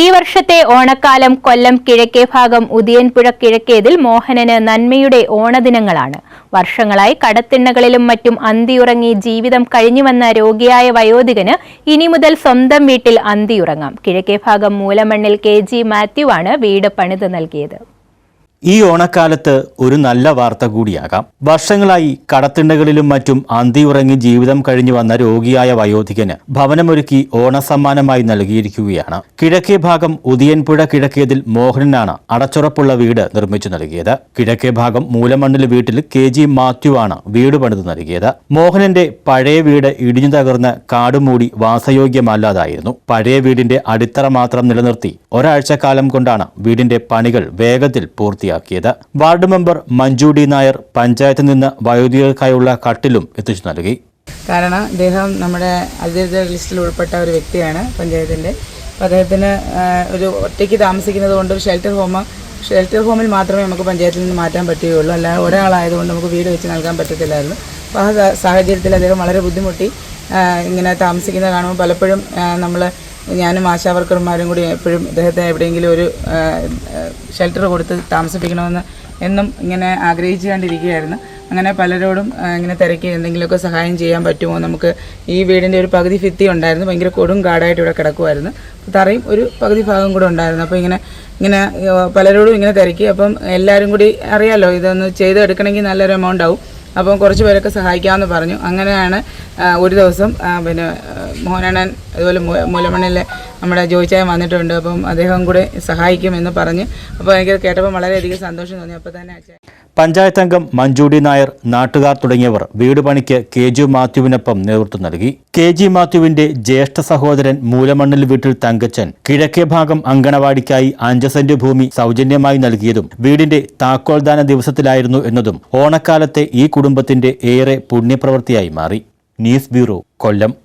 ഈ വർഷത്തെ ഓണക്കാലം കൊല്ലം കിഴക്കേ ഭാഗം ഉദിയൻപുഴ കിഴക്കേതിൽ മോഹനന് നന്മയുടെ ഓണദിനങ്ങളാണ്. വർഷങ്ങളായി കടത്തിണ്ണകളിലും മറ്റും അന്തിയുറങ്ങി ജീവിതം കഴിഞ്ഞുവന്ന രോഗിയായ വയോധികന് ഇനി മുതൽ സ്വന്തം വീട്ടിൽ അന്തിയുറങ്ങാം. കിഴക്കേ ഭാഗം മൂലമണ്ണിൽ കെ ജി മാത്യു ആണ് വീട് പണിത് നൽകിയത്. ഈ ഓണക്കാലത്ത് ഒരു നല്ല വാർത്ത കൂടിയാകാം. വർഷങ്ങളായി കടത്തിണ്ടകളിലും മറ്റും അന്തിയുറങ്ങി ജീവിതം കഴിഞ്ഞു വന്ന രോഗിയായ വയോധികന് ഭവനമൊരുക്കി ഓണസമ്മാനമായി നൽകിയിരിക്കുകയാണ്. കിഴക്കേ ഭാഗം ഉദിയൻപുഴ കിഴക്കേതിൽ മോഹനനാണ് അടച്ചുറപ്പുള്ള വീട് നിർമ്മിച്ചു നൽകിയത്. കിഴക്കേ ഭാഗം മൂലമണ്ണിൽ വീട്ടിൽ കെ ജി മാത്യു ആണ് വീട് പണിത് നൽകിയത്. മോഹനന്റെ പഴയ വീട് ഇടിഞ്ഞു തകർന്ന് കാടുമൂടി വാസയോഗ്യമല്ലാതായിരുന്നു. പഴയ വീടിന്റെ അടിത്തറ മാത്രം നിലനിർത്തി ഒരാഴ്ചക്കാലം കൊണ്ടാണ് വീടിന്റെ പണികൾ വേഗത്തിൽ പൂർത്തിയാക്കിയത്. Ward member Manju D Nair പഞ്ചായത്തിൽ നിന്ന് വയോധികർക്കായുള്ള കട്ടിലും എത്തിച്ചു നൽകി. കാരണം അദ്ദേഹം നമ്മുടെ അതിഥി ലിസ്റ്റിൽ ഉൾപ്പെട്ട ഒരു വ്യക്തിയാണ് പഞ്ചായത്തിന്റെ അപ്പോൾ അദ്ദേഹത്തിന് ഒരു ഒറ്റയ്ക്ക് താമസിക്കുന്നത് കൊണ്ട് ഷെൽട്ടർ ഹോം ഷെൽട്ടർ ഹോമിൽ മാത്രമേ നമുക്ക് പഞ്ചായത്തിൽ നിന്ന് മാറ്റാൻ പറ്റുകയുള്ളൂ. അല്ലാതെ ഒരാളായതുകൊണ്ട് നമുക്ക് വീട് വെച്ച് നൽകാൻ പറ്റത്തില്ലായിരുന്നു. അപ്പോൾ ആ സാഹചര്യത്തിൽ അദ്ദേഹം വളരെ ബുദ്ധിമുട്ടി ഇങ്ങനെ താമസിക്കുന്നത് കാണുമ്പോൾ പലപ്പോഴും നമ്മൾ ഞാനും ആശാവർക്കർമാരും കൂടി എപ്പോഴും ഇദ്ദേഹത്തെ എവിടെയെങ്കിലും ഒരു ഷെൽട്ടർ കൊടുത്ത് താമസിപ്പിക്കണമെന്ന് എന്നും ഇങ്ങനെ ആഗ്രഹിച്ചുകൊണ്ടിരിക്കുകയായിരുന്നു അങ്ങനെ പലരോടും ഇങ്ങനെ തിരക്കി എന്തെങ്കിലുമൊക്കെ സഹായം ചെയ്യാൻ പറ്റുമോ? നമുക്ക് ഈ വീടിന്റെ ഒരു പകുതി ഭിത്തി ഉണ്ടായിരുന്നു. ഭയങ്കര കൊടും കാടായിട്ട് ഇവിടെ കിടക്കുമായിരുന്നു തറയും ഒരു പകുതി ഭാഗം കൂടെ ഉണ്ടായിരുന്നു. അപ്പോൾ ഇങ്ങനെ ഇങ്ങനെ പലരോടും ഇങ്ങനെ തിരക്കി. അപ്പം എല്ലാവരും കൂടി അറിയാമല്ലോ ഇതൊന്ന് ചെയ്തെടുക്കണമെങ്കിൽ നല്ലൊരു എമൗണ്ട് ആവും. അപ്പം കുറച്ച് പേരൊക്കെ സഹായിക്കാമെന്ന് പറഞ്ഞു. അങ്ങനെയാണ് ഒരു ദിവസം പിന്നെ മോഹനണ്ണൻ അതുപോലെ മൂലമണ്ണിലെ നമ്മുടെ ജോയിച്ചായം വന്നിട്ടുണ്ട്. അപ്പം അദ്ദേഹം കൂടെ സഹായിക്കുമെന്ന് പറഞ്ഞ്. അപ്പോൾ എനിക്ക് കേട്ടപ്പോൾ വളരെയധികം സന്തോഷം തോന്നി. അപ്പോൾ തന്നെ അച്ഛൻ പഞ്ചായത്ത് അംഗം മഞ്ജുടി നായർ നാട്ടുകാർ തുടങ്ങിയവർ വീട് പണിക്ക് കെ ജി മാത്യുവിനൊപ്പം നേതൃത്വം നൽകി. കെ ജി മാത്യുവിന്റെ ജ്യേഷ്ഠ സഹോദരൻ മൂലമണ്ണിൽ വീട്ടിൽ തങ്കച്ചൻ കിഴക്കേ ഭാഗം അങ്കണവാടിക്കായി അഞ്ച് സെന്റ് ഭൂമി സൗജന്യമായി നൽകിയതും വീടിന്റെ താക്കോൽദാന ദിവസത്തിലായിരുന്നു എന്നതും ഓണക്കാലത്തെ ഈ കുടുംബത്തിന്റെ ഏറെ പുണ്യപ്രവൃത്തിയായി മാറി. News bureau Kollam.